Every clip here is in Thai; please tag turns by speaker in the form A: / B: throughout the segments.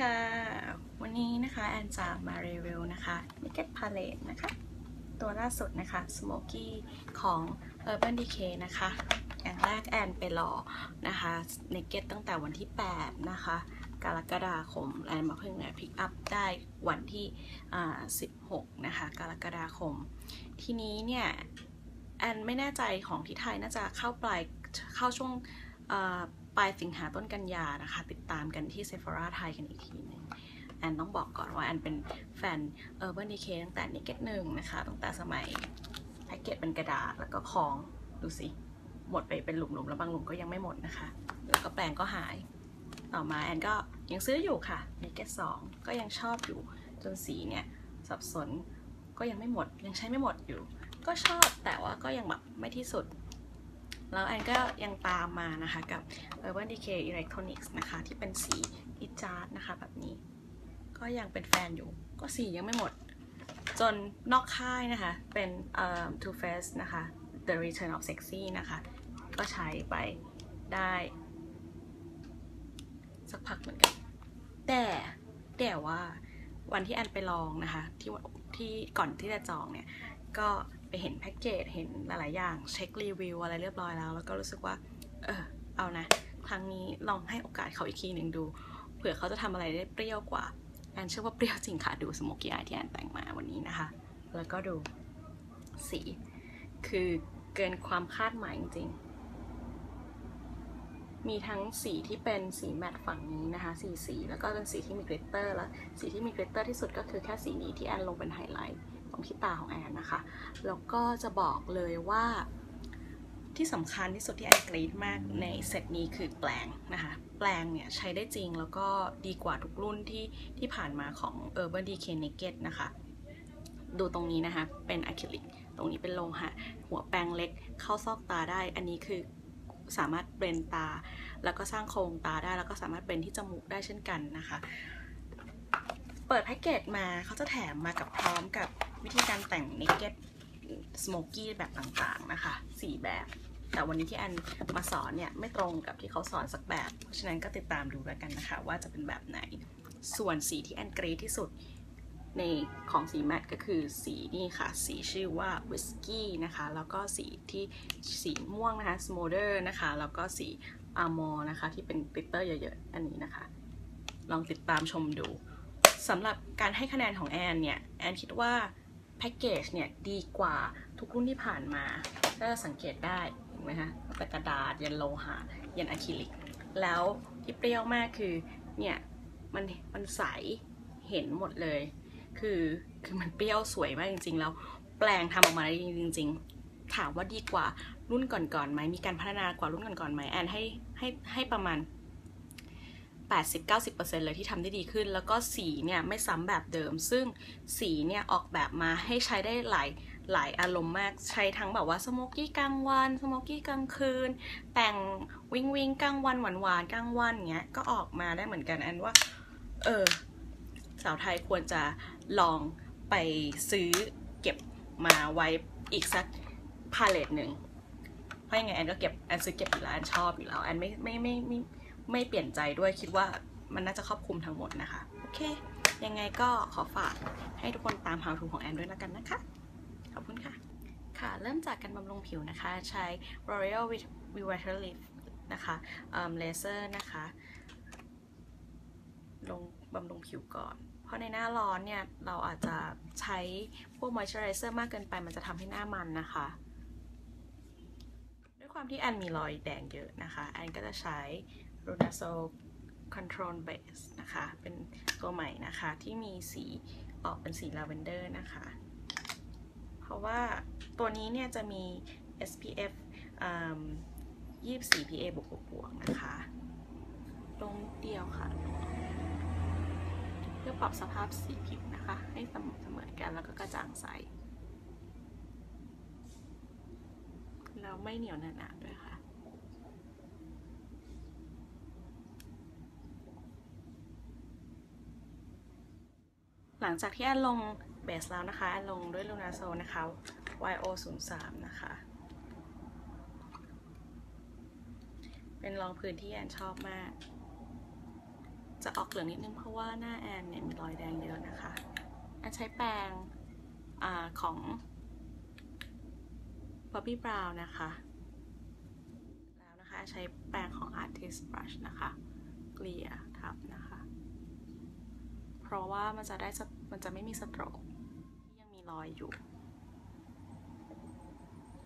A: ค่ะ วันนี้นะคะแอนจะมารีวิวนะคะ Naked Palette นะคะ ตัวล่าสุดนะคะ Smoky ของ Urban Decay นะคะ อย่างแรกแอนไปรอนะคะ Naked ตั้งแต่วันที่ 8 นะคะ กรกฎาคมแอนมาเพิ่งเนี่ยพิกอัพได้วันที่ 16 นะคะ กรกฎาคม ทีนี้เนี่ย แอนไม่แน่ใจของที่ไทยน่าจะเข้าปลายเข้าช่วง ลายสิงหาต้นกันยานะคะ ติดตามกันที่เซฟ h ราไทยกันอีกทีหนึงแอนต้องบอกก่อนว่าแอนเป็นแฟน Urban Decay ตั้งแต่นิเกตหนึ่งนะคะ ตั้งแต่สมัยแพ็กเกจเป็นกระดาษแล้วก็คล้องดูสิ หมดไปเป็นหลุมๆ แล้วบางหลุมก็ยังไม่หมดนะคะ แล้วก็แปลงก็หาย ต่อมาแอนก็ยังซื้ออยู่ค่ะนิเกตสองก็ยังชอบอยู่จนสีเนี่ยสับสนก็ยังไม่หมดยังใช้ไม่หมดอยู่ ก็ชอบแต่ว่าก็ยังแบบไม่ที่สุด แล้วแอนก็ยังตามมานะคะกับ Urban Decay Electronics นะคะ ที่เป็นสีอิจาร์ดนะคะแบบนี้ ก็ยังเป็นแฟนอยู่ ก็สียังไม่หมด จนนอกค่ายนะคะ เป็น Too Faced นะคะ The Return of Sexy นะคะ ก็ใช้ไปได้ สักพักเหมือนกัน แต่แต่ว่าวันที่แอนไปลองนะคะ ที่ที่ก่อนที่จะจองเนี่ย ก็ ไปเห็นแพ็กเกจเห็นหลาย ๆ อย่างเช็ครีวิวอะไรเรียบร้อยแล้ว แล้วก็รู้สึกว่า เออเอานะ ครั้งนี้ลองให้โอกาสเขาอีกทีหนึ่งดู เผื่อเขาจะทำอะไรได้เปรี้ยวกว่าแอนเชื่อว่าเปรี้ยวจริงค่ะดูสโมกี้อายที่แอนแต่งมาวันนี้นะคะ แล้วก็ดูสี คือเกินความคาดหมายจริงๆมีทั้งสีที่เป็นสีแมตต์ฝั่งนี้นะคะสีสี แล้วก็เป็นสีที่มีกริตเตอร์ แล้วสีที่มีกริตเตอร์ที่สุดก็คือแค่สีนี้ที่แอนลงเป็นไฮไลท์ ของที่ตาของแอนนะคะ แล้วก็จะบอกเลยว่าที่สำคัญที่สุดที่แอนกรีดมากในเซตนี้คือแปลงนะคะ แปลงเนี่ยใช้ได้จริงแล้วก็ดีกว่าทุกรุ่นที่ที่ผ่านมาของ Urban Decay Naked นะคะ ดูตรงนี้นะคะ เป็นอะคริลิก ตรงนี้เป็นโลหะ หัวแปรงเล็กเข้าซอกตาได้ อันนี้คือสามารถเบรนตา แล้วก็สร้างโครงตาได้ แล้วก็สามารถเบรนที่จมูกได้เช่นกันนะคะ เปิดแพ็กเกจมาเขาจะแถมมากับพร้อมกับ วิธีการแต่ง Naked Smoky แบบต่างๆนะคะ 4 แบบ แต่วันนี้ที่แอนมาสอนเนี่ยไม่ตรงกับที่เขาสอนสักแบบ เพราะฉะนั้นก็ติดตามดูแล้วกันนะคะ ว่าจะเป็นแบบไหน ส่วนสีที่แอนเกรดที่สุดในของสีแมตก็คือสีนี่ค่ะ สีชื่อว่าวิสกี้นะคะ แล้วก็สีที่สีม่วงนะคะ smolder นะคะ แล้วก็สีอาร์มอนะคะ ที่เป็นกลิตเตอร์เยอะๆ อันนี้นะคะ ลองติดตามชมดูสำหรับการให้คะแนนของแอนเนี่ย แอนคิดว่า แพ็กเกจเนี่ยดีกว่าทุกรุ่นที่ผ่านมาถ้าสังเกตได้เห็นไหมคะแต่กระดาษยันโลหะยันอะคริลิก แล้วที่เปรี้ยวมากคือเนี่ยมันมันใสเห็นหมดเลย คือคือมันเปรี้ยวสวยมากจริง ๆ แล้วแปลงทำออกมาได้จริง ๆ ถามว่าดีกว่ารุ่นก่อนๆไหมมีการพัฒนากว่ารุ่นก่อนๆไหมแอนให้ให้ให้ประมาณ 80-90%เลยที่ทำได้ดีขึ้น แล้วก็สีเนี่ยไม่ซ้ำแบบเดิม ซึ่งสีเนี่ยออกแบบมาให้ใช้ได้หลายหลายอารมณ์มากใช้ทั้งแบบว่าสโมกกี้กลางวันสโมกกี้กลางคืน แต่งวิงวิงกลางวันหวานหวานกลางวันเงี้ยก็ออกมาได้เหมือนกันอันว่า เออสาวไทยควรจะลองไปซื้อเก็บมาไว้อีกสักพาเลตหนึ่งเพราะยังไงแอนก็เก็บแอนซื้อเก็บอยู่แล้วแอนชอบอยู่แล้วแอนไม่ไม่ไม่ไม่ไม่ ไม่เปลี่ยนใจด้วยคิดว่ามันน่าจะครอบคลุมทั้งหมดนะคะ โอเค ยังไงก็ขอฝากให้ทุกคนตาม how to ของแอนด้วยแล้วกันนะคะ ขอบคุณค่ะ ค่ะเริ่มจากการบำรุงผิวนะคะ ใช้ L'Oreal Revitalift นะคะเลเซอร์นะคะ ลงบำรุงผิวก่อน เพราะในหน้าร้อนเนี่ย เราอาจจะใช้พวก moisturizer มากเกินไปมันจะทำให้หน้ามันนะคะด้วยความที่แอนมีรอยแดงเยอะนะคะ แอนก็จะใช้ r u n a s o Control Base นะคะ เป็นตัวใหม่นะคะที่มีสีออกเป็นสีลาเวนเดอร์นะคะ เพราะว่าตัวนี้เนี่ยจะมี SPF 24 PA บวกบวกนะคะ ลงเดียวค่ะ เพื่อปรับสภาพสีผิวนะคะ ให้สม่ำเสมอกันแล้วก็กระจ่างใส แล้วไม่เหนียวหนาๆด้วยค่ะ หลังจากที่แอนลงเบสแล้วนะคะแอนลงด้วยลูนาโซนะคะ YO 0 3 นะคะ เป็นรองพื้นที่แอนชอบมาก จะออกเหลืองนิดนึงเพราะว่าหน้าแอนเนี่ยมีรอยแดงเยอะนะคะแอนใช้แปรงอของ Bobbi Brown นะคะแล้วนะคะใช้แปรงของ Artist Brush นะคะ เกลี่ยทับนะคะ เพราะว่ามันจะได้มันจะไม่มีสโตรกที่ยังมีรอยอยู่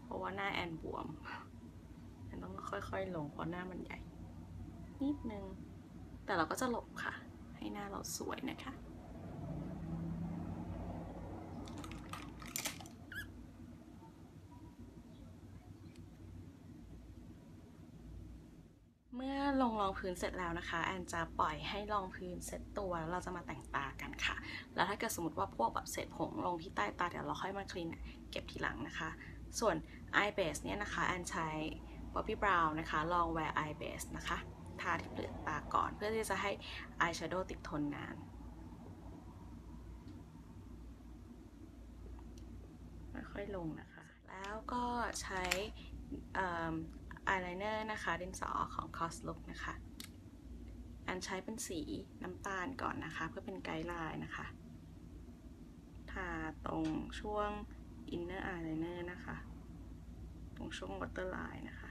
A: เพราะว่าหน้าแอนบวมแอนต้องค่อยๆลงเพราะหน้ามันใหญ่ นิดนึง แต่เราก็จะหลบค่ะ ให้หน้าเราสวยนะคะ ลงรองพื้นเสร็จแล้วนะคะ แอนจะปล่อยให้รองพื้นเสร็จตัวแล้วเราจะมาแต่งตากันค่ะ แล้วถ้าเกิดสมมติว่าพวกแบบเศษผงลงที่ใต้ตาเดี๋ยวเราค่อยมาคลีนเก็บทีหลังนะคะ ส่วน eye base เนี่ยนะคะ แอนใช้ Bobbi Brown นะคะลอง wear eye base นะคะ ทาที่เปลือกตาก่อนเพื่อที่จะให้ eye shadow ติดทนนานค่อยๆลงนะคะ แล้วก็ใช้ อายไลเนอร์นะคะดินสอของ Cos Look นะคะ อันใช้เป็นสีน้ำตาลก่อนนะคะ เพื่อเป็นไกด์ไลน์นะคะ ทาตรงช่วง inner eyeliner นะคะ ตรงช่วง waterline นะคะ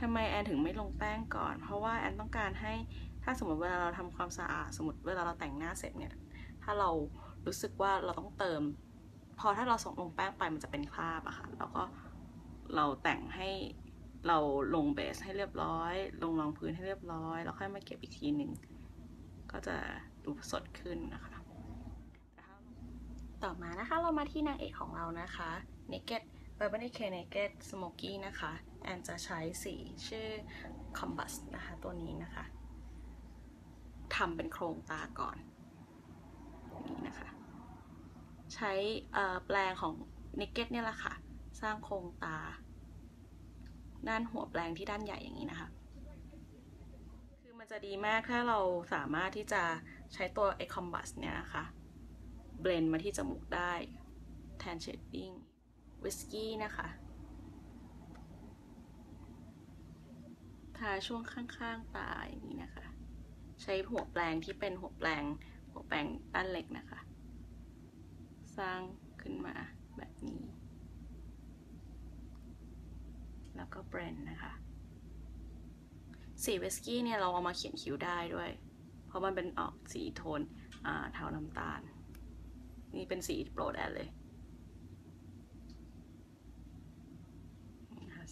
A: ทำไมแอนถึงไม่ลงแป้งก่อน เพราะว่าแอนต้องการให้ถ้าสมมติเวลาเราทำความสะอาด สมมติเวลาเราแต่งหน้าเสร็จเนี่ย ถ้าเรารู้สึกว่าเราต้องเติม พอถ้าเราส่งลงแป้งไปมันจะเป็นคราบอะค่ะแล้วก็เราแต่งให้เราลงเบสให้เรียบร้อย ลงรองพื้นให้เรียบร้อย แล้วค่อยมาเก็บอีกทีหนึ่งก็จะดูสดขึ้นนะคะ ต่อมานะคะเรามาที่นางเอกของเรานะคะ Naked Burberry K Naked Smoky นะคะ แอนจะใช้สีชื่อ Combus นะคะตัวนี้นะคะทำเป็นโครงตาก่อนนี่นะคะ ใช้แปลงของ Naked เนี่ยแหละค่ะ สร้างโครงตา ด้านหัวแปลงที่ด้านใหญ่อย่างนี้นะคะ คือมันจะดีมากถ้าเราสามารถที่จะใช้ตัว e c o m b u s เนี่ยนะคะเบลนมาที่จมูกได้แทนเชดดิ้งวิสกี้นะคะทาช่วงข้างๆตาอย่างนี้นะคะ ใช้หัวแปลงที่เป็นหัวแปลงหัวแปลงด้านเล็กนะคะ สร้างขึ้นมาแบบนี้ แล้วก็เบรนนะคะสีเวสกี้เนี่ยเราเอามาเขียนคิ้วได้ด้วย เพราะมันเป็นออกสีโทนเทาน้ำตาล นี่เป็นสีโปรดแอนเลย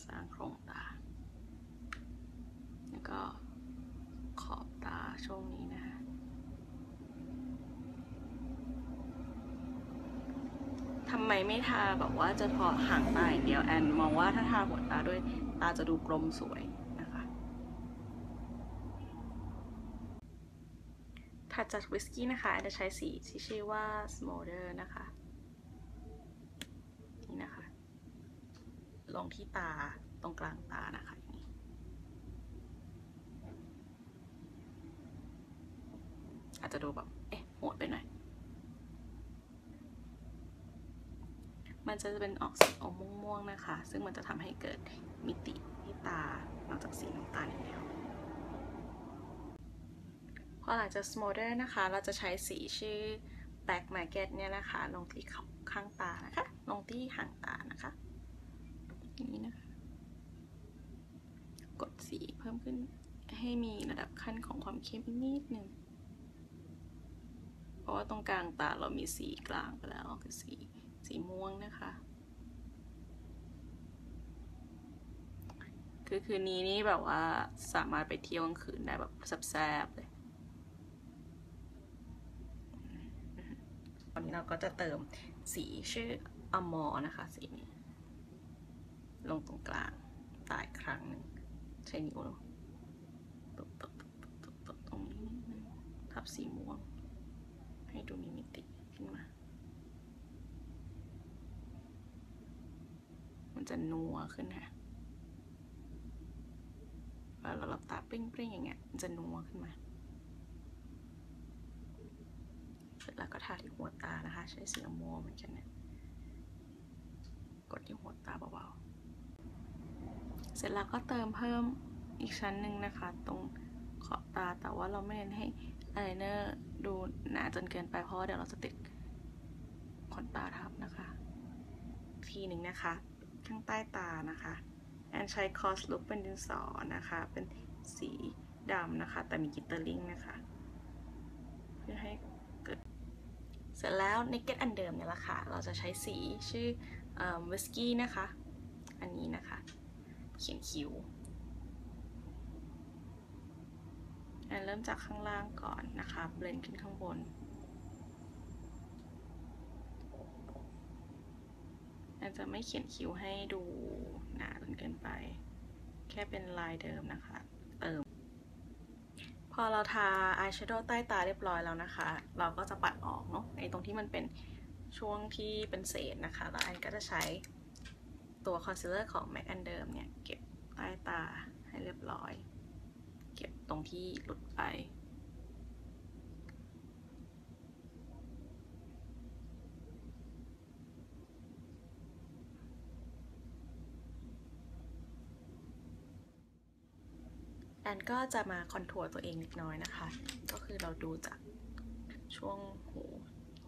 A: สร้างโครงตา แล้วก็ขอบตาช่วงนี้นะคะทำ ไม่ทาแบบว่าจะพอห่างตาอย่างเดียวแอนมองว่าถ้าทาหัวตาด้วยตาจะดูกลมสวยนะคะถัดจากวิสกี้นะคะแอนจะใช้สีที่ชื่อว่า Smolder นะคะนี่นะคะ ลงที่ตาตรงกลางตานะคะอย่างนี้อาจจะดูแบบ เอ๊ะโหดไปหน่อย มันจะเป็นออกสีอมม่วงๆนะคะ ซึ่งมันจะทำให้เกิดมิติที่ตานอกจากสีน้ำตาลอย่างเดียวพอหลังจาก smolder นะคะ เราจะใช้สีชื่อ black market เนี่ยนะคะ ลงที่ข้างตานะคะ ลงที่หางตานะคะอย่างนี้นะคะ กดสีเพิ่มขึ้นให้มีระดับขั้นของความเข้มอีกนิดนึงเพราะว่าตรงกลางตาเรามีสีกลางไปแล้วคือสี สีม่วงนะคะ คือคืนนี้นี่แบบว่าสามารถไปเที่ยวกลางคืนได้แบบแซ่บๆเลยวันนี้เราก็จะเติมสีชื่ออมอนะคะ สีนี้ ลงตรงกลางตายครั้งหนึ่งใช้นิ้วตบตบตบตบตบตรงนี้นิดนึงทับสีม่วง ให้ดูมีมิติขึ้นมา มัน จะนัวขึ้นค่ะเวลาเราหลับตาปริ้งๆอย่างเงี้ยมันจะนัวขึ้นมาเสร็จแล้วก็ทาที่หัวตานะคะ ใช้สีม่วงเหมือนกันเนี่ยกดที่หัวตาเบาๆ เสร็จแล้วก็เติมเพิ่มอีกชั้นหนึ่งนะคะ ตรงขอบตาแต่ว่าเราไม่เน้นให้อายไลเนอร์ดูหนาจนเกินไปเพราะเดี๋ยวเราจะติดขนตาทับนะคะ ทีหนึ่งนะคะ ข้างใต้ตานะคะแอนใช้คอสลุกเป็นดินสอนะคะ เป็นสีดำนะคะ แต่มีกิตเตอร์ลิงนะคะ เพื่อให้เกิด เสร็จแล้วในเก็ตอันเดิมเนี่ยแหละค่ะ เราจะใช้สีชื่อวิสกี้นะคะ อันนี้นะคะ เขียนคิ้วแอนเริ่มจากข้างล่างก่อนนะคะ เบลนขึ้นข้างบน แอนจะไม่เขียนคิ้วให้ดูหนาจนเกินไป แค่เป็นลายเดิมนะคะ เติม พอเราทาอายแชโดว์ใต้ตาเรียบร้อยแล้วนะคะ เราก็จะปัดออกเนาะในตรงที่มันเป็นช่วงที่เป็นเศษนะคะ แล้วแอนก็จะใช้ตัวคอนซีลเลอร์ของ MAC อันเดิมเนี่ย เก็บใต้ตาให้เรียบร้อย เก็บตรงที่หลุดไป แอนก็จะมาคอนทัวร์ตัวเองเล็กน้อยนะคะ ก็คือเราดูจากช่วงหู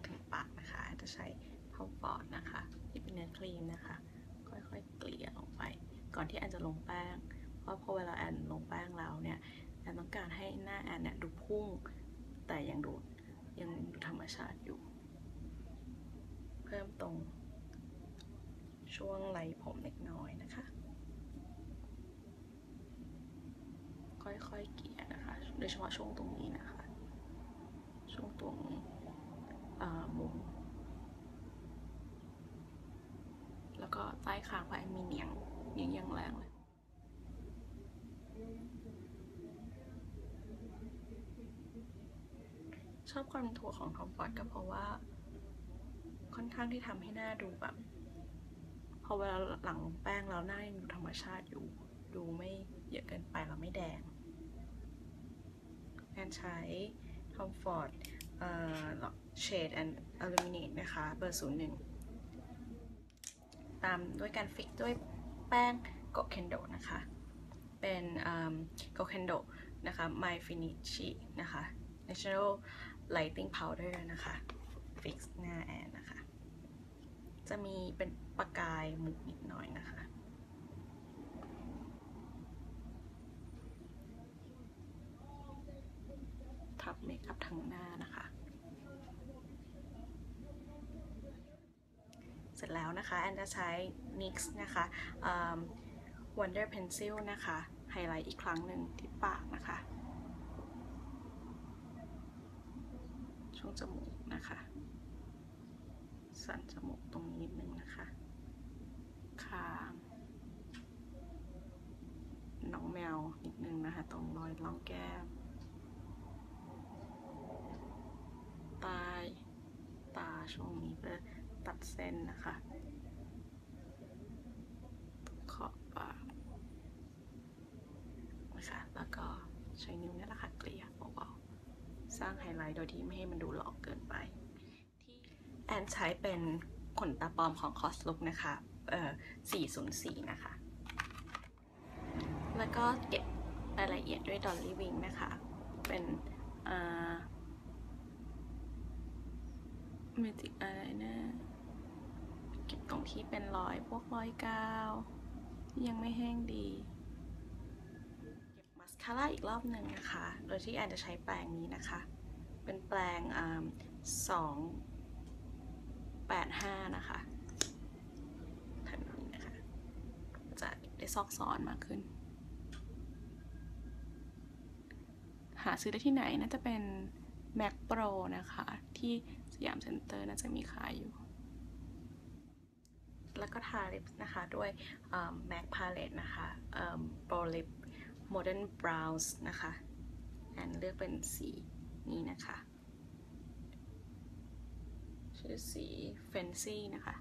A: ถึงปากนะคะจะใช้พาวฟอร์ดนะคะ ที่เป็นเนื้อครีมนะคะ ค่อยๆเกลี่ยลงไป ก่อนที่แอนจะลงแป้ง เพราะพอเวลาแอนลงแป้งแล้วเนี่ยแอนต้องการให้หน้าแอนเนี่ยดูพุ่ง แต่ยังดูยังดูธรรมชาติอยู่ เพิ่มตรงช่วงไหล่ผมเล็กน้อยนะคะ ค่อยๆเกลี่ยนะคะ โด ยเฉพาะช่วงตรงนี้นะคะ ช่วงตรงมุม แล้วก็ใต้คางไปมีเนียงเนียงยังแรงเลยชอบความถั่วของทอมฟอร์ดก็เพราะว่าค่อนข้างที่ทำให้หน้าดูแบบพอเวลาหลังแป้งแล้วหน้ายังดูธรรมชาติอยู่ ดูไม่เยอะเกินไปแล้วไม่แดง นใช้ Tom Ford เอ่อ Shade and Illuminate นะคะเบอร์ 01 ตามด้วยการฟิกด้วยแป้งโกเคนโดนะคะ เป็นโกเคนโดนะคะ My Finish นะคะ Natural Lighting Powder นะคะ ฟิกหน้าแอนนะคะ จะมีเป็นประกายมุกนิดหน่อยนะคะ ทับ เมคอัพทั้งหน้านะคะ เสร็จแล้วนะคะ แอนจะใช้ NYX นะคะ Wonder Pencil นะคะ ไฮไลท์อีกครั้งหนึ่งที่ปากนะคะ ช่วงจมูกนะคะ สันจมูกตรงนี้นิดนึงนะคะคางน้องแมวนิดนึงนะคะ ตรงรอยร่องแก้ม ใต้ตา ช่วงนี้เพื่อตัดเส้นนะคะขอบปากนะคะแล้วก็ใช้นิ้วนี่แหละค่ะเกลี่ยเบาๆสร้างไฮไลท์โดยที่ไม่ให้มันดูหลอกเกินไป ที่แอนใช้เป็นขนตาปลอมของ Cos Look นะคะเอ่อ404 นะคะ แล้วก็เก็บรายละเอียดด้วย Dolly Wing นะคะ เป็นอ่า เมจิกอะไรนะเก็บตรงที่เป็นรอยพวกรอยกาวยังไม่แห้งดีเก็บมัสคาร่าอีกรอบหนึ่งนะคะ โดยที่แอนจะใช้แปรงนี้นะคะ เป็นแปรงสองแปดห้านะคะทันนี้นะคะ จะได้ซอกซ้อนมากขึ้น หาซื้อได้ที่ไหนน่าจะเป็น Mac Pro นะคะ ที่ ยามเซ็นเตอร์น่าจะมีขายอยู่ แล้วก็ทาลิปนะคะด้วย Mac Palette นะคะ Pro Lip Modern Browns นะคะแอนเลือกเป็นสีนี้นะคะ ชื่อสี Fancy นะคะ